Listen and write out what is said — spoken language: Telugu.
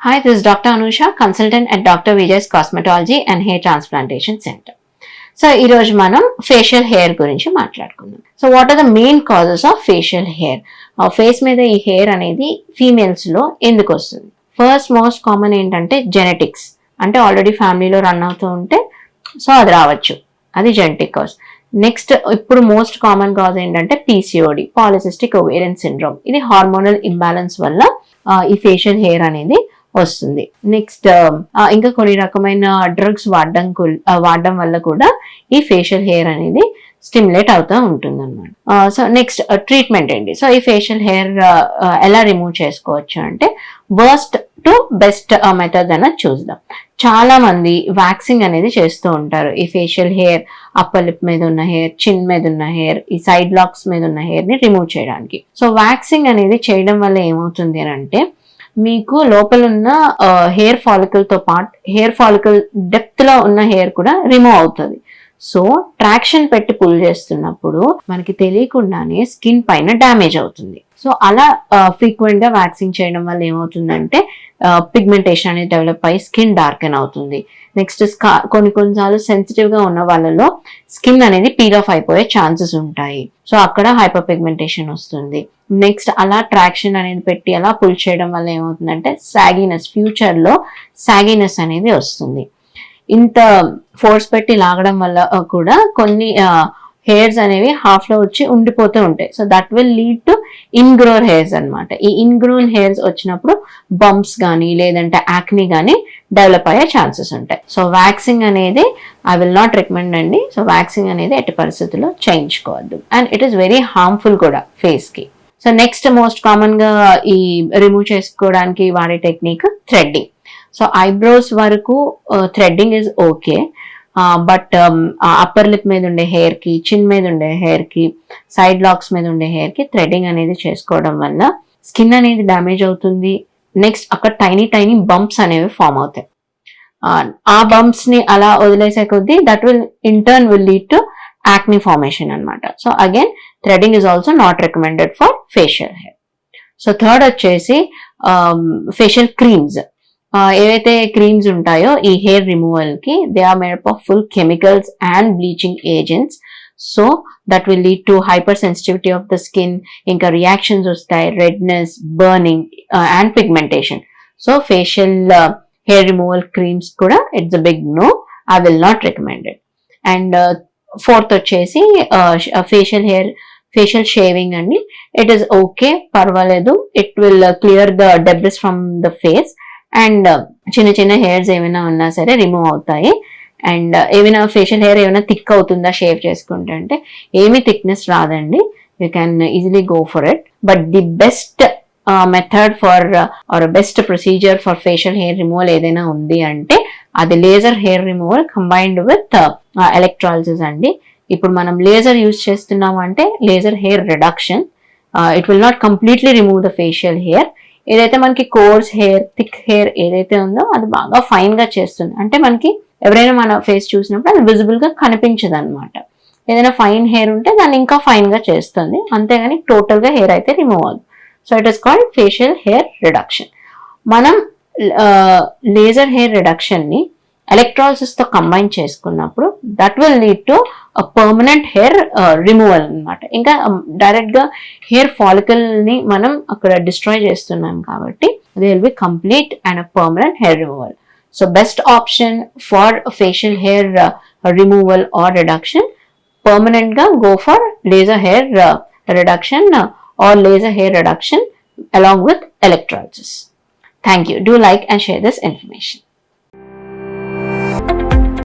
Hi, this is Dr. Anusha, consultant at Dr. Vijay's Cosmetology and Hair Transplantation Center. So ఈరోజు మనం ఫేషియల్ హెయిర్ గురించి మాట్లాడుకుందాం so what are the main causes of facial hair face మీద ఈ హెయిర్ అనేది ఫీమేల్స్లో ఎందుకు వస్తుంది ఫస్ట్ మోస్ట్ కామన్ ఏంటంటే జెనెటిక్స్ అంటే ఆల్రెడీ ఫ్యామిలీలో రన్ అవుతూ ఉంటే సో అది రావచ్చు అది జెనెటిక్ కాజ్ నెక్స్ట్ ఇప్పుడు మోస్ట్ కామన్ కాజ్ ఏంటంటే పీసీఓడి పాలిసిస్టిక్ ఒవేరియన్ సిండ్రోమ్ ఇది హార్మోనల్ ఇంబ్యాలెన్స్ వల్ల ఈ ఫేషియల్ హెయిర్ అనేది వస్తుంది. నెక్స్ట్ um, ఇంకా కొన్ని రకమైన డ్రగ్స్ వాడడం వాడడం వల్ల కూడా ఈ ఫేషియల్ హెయిర్ అనేది స్టిమ్యులేట్ అవుతూ ఉంటుంది అనమాట సో నెక్స్ట్ ట్రీట్మెంట్ ఏంటి? సో ఈ ఫేషియల్ హెయిర్ uh, uh, ఎలా రిమూవ్ చేసుకోవచ్చు అంటే వర్స్ట్ టు బెస్ట్ మెథడ్ అనేది చూద్దాం. చాలా మంది వ్యాక్సింగ్ అనేది చేస్తూ ఉంటారు. ఈ ఫేషియల్ హెయిర్ అప్పర్ లిప్ మీద ఉన్న హెయిర్ చిన్ మీద ఉన్న హెయిర్ ఈ సైడ్ లాక్స్ మీద ఉన్న హెయిర్ని రిమూవ్ చేయడానికి. సో వ్యాక్సింగ్ అనేది చేయడం వల్ల ఏమవుతుంది అని అంటే మీకు లోపల ఉన్న హెయిర్ ఫాలికల్తో పాటు హెయిర్ ఫాలికల్ డెప్త్లో ఉన్న హెయిర్ కూడా రిమూవ్ అవుతుంది. సో ట్రాక్షన్ పెట్టి పుల్ చేస్తున్నప్పుడు మనకి తెలియకుండానే స్కిన్ పైన డ్యామేజ్ అవుతుంది. సో అలా ఫ్రీక్వెంట్గా వ్యాక్సింగ్ చేయడం వల్ల ఏమవుతుందంటే పిగ్మెంటేషన్ అనేది డెవలప్ అయ్యి స్కిన్ డార్కెన్ అవుతుంది. నెక్స్ట్ కొన్ని కొన్నిసార్లు సెన్సిటివ్గా ఉన్న వాళ్ళలో స్కిన్ అనేది పీల్ ఆఫ్ అయిపోయే ఛాన్సెస్ ఉంటాయి. సో అక్కడ హైపర్ పిగ్మెంటేషన్ వస్తుంది. నెక్స్ట్ అలా ట్రాక్షన్ అనేది పెట్టి అలా పుల్ చేయడం వల్ల ఏమవుతుందంటే సాగినెస్ ఫ్యూచర్లో సాగినెస్ అనేది వస్తుంది. ఇంత ఫోర్స్ పెట్టి లాగడం వల్ల కూడా కొన్ని హెయిర్స్ అనేవి హాఫ్లో వచ్చి ఉండిపోతూ ఉంటాయి. So that will lead to ingrown hairs అన్నమాట. ఈ ఇన్గ్రోన్ హెయిర్స్ వచ్చినప్పుడు బంప్స్ కానీ లేదంటే యాక్ని కానీ డెవలప్ అయ్యే ఛాన్సెస్ ఉంటాయి. సో వ్యాక్సింగ్ అనేది ఐ విల్ నాట్ రికమెండ్ అండి. సో వ్యాక్సింగ్ అనేది ఎట్టి పరిస్థితుల్లో చేయించుకోవద్దు. And it is very harmful కూడా ఫేస్కి. సో నెక్స్ట్ మోస్ట్ కామన్గా ఈ రిమూవ్ చేసుకోవడానికి వాడే టెక్నిక్ థ్రెడ్డింగ్ సో ఐబ్రోస్ వరకు threading is okay but upper lip మీద ఉండే హెయిర్కి చిన్ మీద ఉండే హెయిర్కి సైడ్ లాక్స్ మీద ఉండే హెయిర్కి థ్రెడ్డింగ్ అనేది చేసుకోవడం వల్ల స్కిన్ అనేది డ్యామేజ్ అవుతుంది. నెక్స్ట్ అక్కడ టైనీ టైనీ బంప్స్ అనేవి ఫామ్ అవుతాయి. Uh, ఆ, బంప్స్ని అలా వదిలేసే కొద్దీ that will in turn will lead to acne formation అనమాట so again threading is also not recommended for facial hair so third వచ్చేసి um, ఫేషియల్ క్రీమ్స్ ఏవైతే క్రీమ్స్ ఉంటాయో ఈ hair రిమూవల్కి they are made up of full chemicals and bleaching agents so that will lead to hyper sensitivity of the skin ఇంకా రియాక్షన్స్ వస్తాయి. Redness burning and pigmentation so facial hair removal creams కూడా it's a big no I will not recommended and fourth వచ్చేసి ఫేషియల్ హెయిర్ ఫేషియల్ షేవింగ్ అండి. ఇట్ ఈస్ ఓకే పర్వాలేదు. It will clear the debris from the face and uh, చిన్న చిన్న హెయిర్స్ ఏమైనా ఉన్నా సరే రిమూవ్ అవుతాయి. అండ్ uh, ఏమైనా ఫేషియల్ హెయిర్ ఏమైనా థిక్ అవుతుందా షేవ్ చేసుకుంటే అంటే ఏమీ థిక్నెస్ రాదండి. You can easily go for it but the best method for or best procedure for facial hair removal ఏదైనా ఉంది అంటే అది laser hair removal combined with electrolysis అండి. ఇప్పుడు మనం లేజర్ యూజ్ చేస్తున్నాం అంటే laser hair reduction it will not completely remove the facial hair ఏదైతే మనకి కోర్స్ హెయిర్ థిక్ హెయిర్ ఏదైతే ఉందో అది బాగా ఫైన్గా చేస్తుంది. అంటే మనకి ఎవరైనా మన ఫేస్ చూసినప్పుడు అది విజిబుల్గా కనిపించదు అనమాట ఏదైనా ఫైన్ హెయిర్ ఉంటే దాన్ని ఇంకా ఫైన్గా చేస్తుంది. అంతేగాని టోటల్గా హెయిర్ అయితే రిమూవ్ అవ్వదు. So it is called facial hair reduction మనం లేజర్ హెయిర్ రిడక్షన్ ఎలక్ట్రాలసిస్తో తో కంబైన్ చేసుకున్నప్పుడు that will lead to permanent hair removal అన్నమాట ఇంకా డైరెక్ట్గా హెయిర్ ఫాలికల్ని మనం అక్కడ డిస్ట్రాయ్ చేస్తున్నాం కాబట్టి they will be complete and permanent hair removal so best option for facial hair removal or reduction పర్మనెంట్గా go for laser hair reduction or laser hair reduction along with electrolysis. Thank you. Do like and share this information.